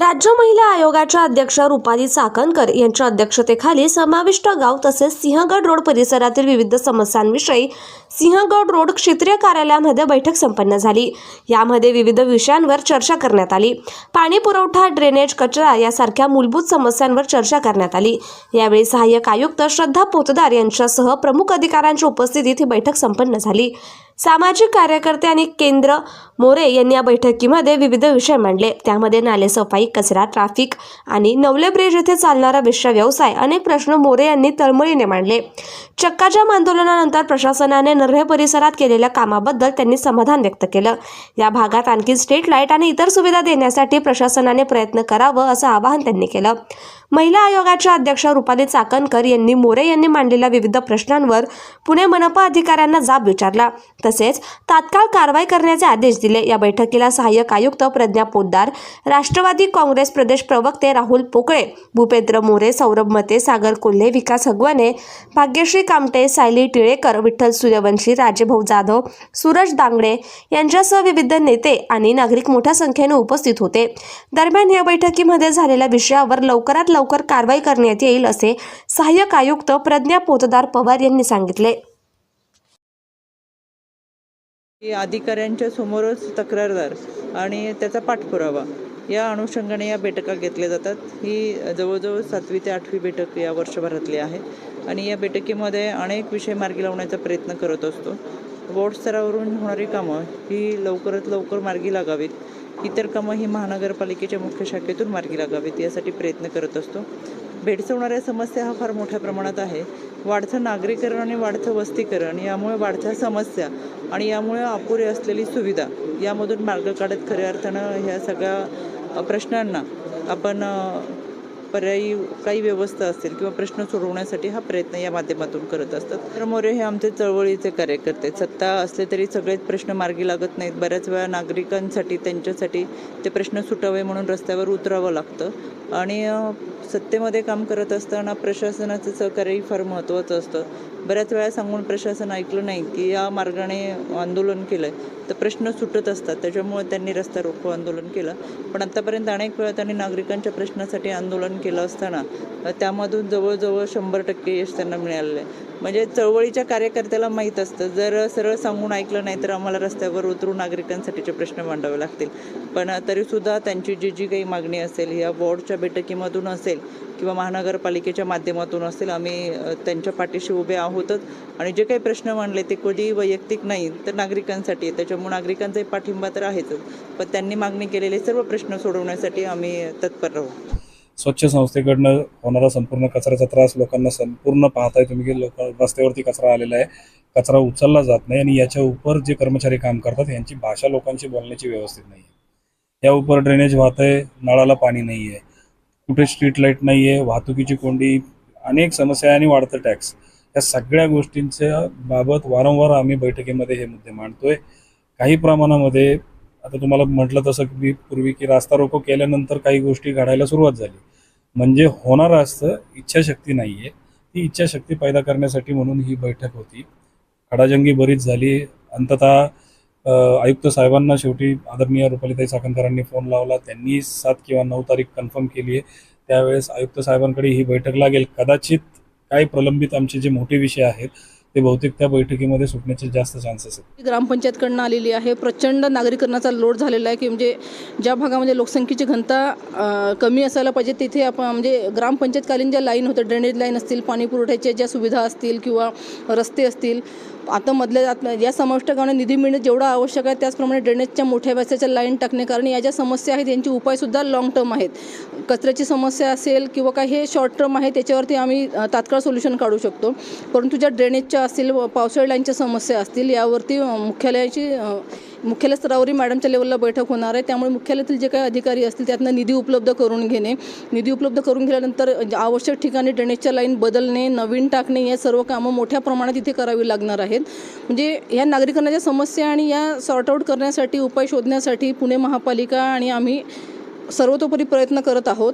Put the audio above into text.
राज्य महिला आयोगाच्या अध्यक्ष रुपाली चाकणकर यांच्या अध्यक्षतेखाली समाविष्ट गाव तसेच सिंहगड रोड परिसरातील विविध समस्यांविषयी सिंहगड रोड क्षेत्रीय कार्यालयामध्ये बैठक संपन्न झाली. यामध्ये विविध विषयांवर चर्चा करण्यात आली. पाणी पुरवठा ड्रेनेज कचरा यासारख्या मूलभूत समस्यांवर चर्चा करण्यात आली. यावेळी सहाय्यक आयुक्त श्रद्धा पोतदार यांच्यासह प्रमुख अधिकाऱ्यांच्या उपस्थितीत ही बैठक संपन्न झाली. सामाजिक कार्यकर्ते आणि केंद्र मोरे यांनी या बैठकीमध्ये विविध विषय मांडले. त्यामध्ये नालेसफाई कचरा ट्रॅफिक आणि नवले ब्रिज येथे चालणारा विश्व व्यवसाय अनेक प्रश्न मोरे यांनी तळमळीने मांडले. चक्काजाम आंदोलनानंतर प्रशासनाने नर्हे परिसरात केलेल्या कामाबद्दल त्यांनी समाधान व्यक्त केलं. या भागात आणखी स्ट्रीट लाइट आणि इतर सुविधा देण्यासाठी प्रशासनाने प्रयत्न करावं असं आवाहन त्यांनी केलं. महिला आयोगाच्या अध्यक्ष रुपाली चाकणकर यांनी मोरे यांनी मांडलेल्या विविध प्रश्नांवर पुणे मनपा अधिकाऱ्यांना जाब विचारला. तसेच तात्काळ कारवाई करण्याचे आदेश दिले. या बैठकीला सहाय्यक आयुक्त प्रज्ञा पोद्दार राष्ट्रवादी काँग्रेस प्रदेश प्रवक्ते राहुल पोकळे भूपेंद्र मोरे सौरभ मते सागर कोल्हे विकास हगवणे भाग्यश्री कामटे सायली टिळेकर विठ्ठल सूर्यवंशी राजेभाऊ जाधव सूरज दांगडे यांच्यासह विविध नेते आणि नागरिक मोठ्या संख्येने उपस्थित होते. दरम्यान या बैठकीमध्ये झालेल्या विषयावर लवकरात लवकर लवकर कारवाई करण्यात येईल असे सहाय्यक आयुक्त प्रज्ञा पोतदार पवार यांनी सांगितले. की अधिकाऱ्यांच्या समोरच तक्रारदार आणि त्याचा पाठपुरावा या अनुषंगाने या बैठका घेतल्या जातात. ही जवळजवळ सातवी ते आठवी बैठक या वर्षभरातली आहे आणि या बैठकीमध्ये अनेक विषय मार्गी लावण्याचा प्रयत्न करत असतो. बोर्ड स्तरावरून होणारी कामं ही लवकरात लवकर मार्गी लागावीत. इतर कामं ही महानगरपालिकेच्या मुख्य शाखेतून मार्गी लागावीत यासाठी प्रयत्न करत असतो. भेडसवणाऱ्या समस्या हा फार मोठ्या प्रमाणात आहे. वाढतं नागरीकरण आणि वाढतं वस्तीकरण यामुळे वाढत्या समस्या आणि यामुळे अपुरी असलेली सुविधा यामधून मार्ग काढत खऱ्या अर्थानं ह्या सगळ्या प्रश्नांना आपण पर्यायी काही व्यवस्था असेल किंवा प्रश्न सोडवण्यासाठी हा प्रयत्न या माध्यमातून करत असतात. तर मोरे हे आमचे चळवळीचे कार्यकर्ते आहेत. सत्ता असले तरी सगळेच प्रश्न मार्गी लागत नाहीत. बऱ्याच वेळा नागरिकांसाठी त्यांच्यासाठी ते प्रश्न सुटावे म्हणून रस्त्यावर उतरावं लागतं. आणि सत्तेमध्ये काम करत असताना प्रशासनाचं सहकार्यही फार महत्त्वाचं असतं. बऱ्याच वेळा सांगून प्रशासन ऐकलं नाही की या मार्गाने आंदोलन केलं आहे तर प्रश्न सुटत असतात. त्याच्यामुळे त्यांनी रस्ता रोको आंदोलन केलं. पण आत्तापर्यंत अनेक वेळा त्यांनी नागरिकांच्या प्रश्नासाठी आंदोलन केलं असताना त्यामधून जवळजवळ शंभर टक्के यश त्यांना मिळालेलं आहे. म्हणजे चळवळीच्या कार्यकर्त्याला माहीत असतं. जर सरळ सांगून ऐकलं नाही तर आम्हाला रस्त्यावर उतरून नागरिकांसाठीचे प्रश्न मांडावे लागतील. पण तरीसुद्धा त्यांची जी जी काही मागणी असेल या वॉर्डच्या बैठकीमधून असेल किंवा महानगरपालिकेच्या माध्यमातून असेल आम्ही त्यांच्या पाठीशी उभे आहोतच. आणि जे काही प्रश्न मांडले ते कधी वैयक्तिक नाही तर नागरिकांसाठी. आहे त्याच्यामुळे नागरिकांचाही पाठिंबा तर आहेच. पण त्यांनी मागणी केलेले सर्व प्रश्न सोडवण्यासाठी आम्ही तत्पर राहू. स्वच्छ संस्थेकडनं होणारा संपूर्ण कचऱ्याचा त्रास लोकांना संपूर्ण पाहताय तुम्ही की लोक रस्त्यावरती कचरा आलेला आहे. कचरा उचलला जात नाही आणि याच्या उपर जे कर्मचारी काम करतात यांची भाषा लोकांशी बोलण्याची व्यवस्थित नाही आहे या उपर ड्रेनेज वाहत आहे नळाला पाणी नाही आहे कुठे स्ट्रीट लाइट नाही आहे वाहतुकीची कोंडी अनेक समस्या आणि वाढतं टॅक्स या सगळ्या गोष्टींच्या बाबत वारंवार आम्ही बैठकीमध्ये हे मुद्दे मांडतोय. काही प्रमाणामध्ये आता तुम्हाला म्हटलं तसं की मी पूर्वी की रास्ता रोको केल्यानंतर काही गोष्टी घडायला सुरुवात झाली. म्हणजे होणार असतं इच्छाशक्ती नाही आहे ती इच्छाशक्ती पैदा करण्यासाठी म्हणून ही बैठक होती. खडाजंगी बरीच झाली. अंततः आयुक्त साहेबांना शेवटी आदरणीय रुपालीताई चाकणकरांनी फोन लावला. त्यांनी सात किंवा नऊ तारीख कन्फर्म केली आहे. त्यावेळेस आयुक्त साहेबांकडे ही बैठक लागेल. कदाचित काही प्रलंबित आमचे जे मोठे विषय आहेत ते बहुतेक त्या बैठकीमध्ये सुटण्याचे जास्त चान्सेस आहेत. ग्रामपंचायतकडनं आलेली आहे प्रचंड नागरीकरणाचा लोड झालेला आहे की म्हणजे ज्या भागामध्ये लोकसंख्येची घनता कमी असायला पाहिजे तिथे आपण म्हणजे ग्रामपंचायतकालीन ज्या लाईन होतं ड्रेनेज लाईन असतील पाणी पुरवठ्याच्या ज्या सुविधा असतील किंवा रस्ते असतील आता मधल्या जात या समाविष्ट गावाने निधी मिळणे जेवढं आवश्यक आहे त्याचप्रमाणे ड्रेनेजच्या मोठ्या व्यासाच्या लाईन टाकणे कारण या ज्या समस्या आहेत यांचे उपायसुद्धा लाँग टर्म आहेत. कचऱ्याची समस्या असेल किंवा काही हे शॉर्ट टर्म आहे त्याच्यावरती आम्ही तात्काळ सोल्युशन काढू शकतो. परंतु ज्या ड्रेनेजच्या असतील व पावसाळी लाईनच्या समस्या असतील यावरती मुख्यालयाची मुख्यालय स्तरावरील मॅडमच्या लेवलला बैठक होणार आहे. त्यामुळे मुख्यालयातील जे काही अधिकारी असतील त्यातनं निधी उपलब्ध करून घेणे निधी उपलब्ध करून घेतल्यानंतर आवश्यक ठिकाणी ड्रेनेजच्या लाईन बदलणे नवीन टाकणे या सर्व कामं मोठ्या प्रमाणात इथे करावी लागणार आहेत. म्हणजे या नागरिकांच्या समस्या आणि या सॉर्ट आऊट करण्यासाठी उपाय शोधण्यासाठी पुणे महापालिका आणि आम्ही सर्वतोपरी प्रयत्न करत आहोत.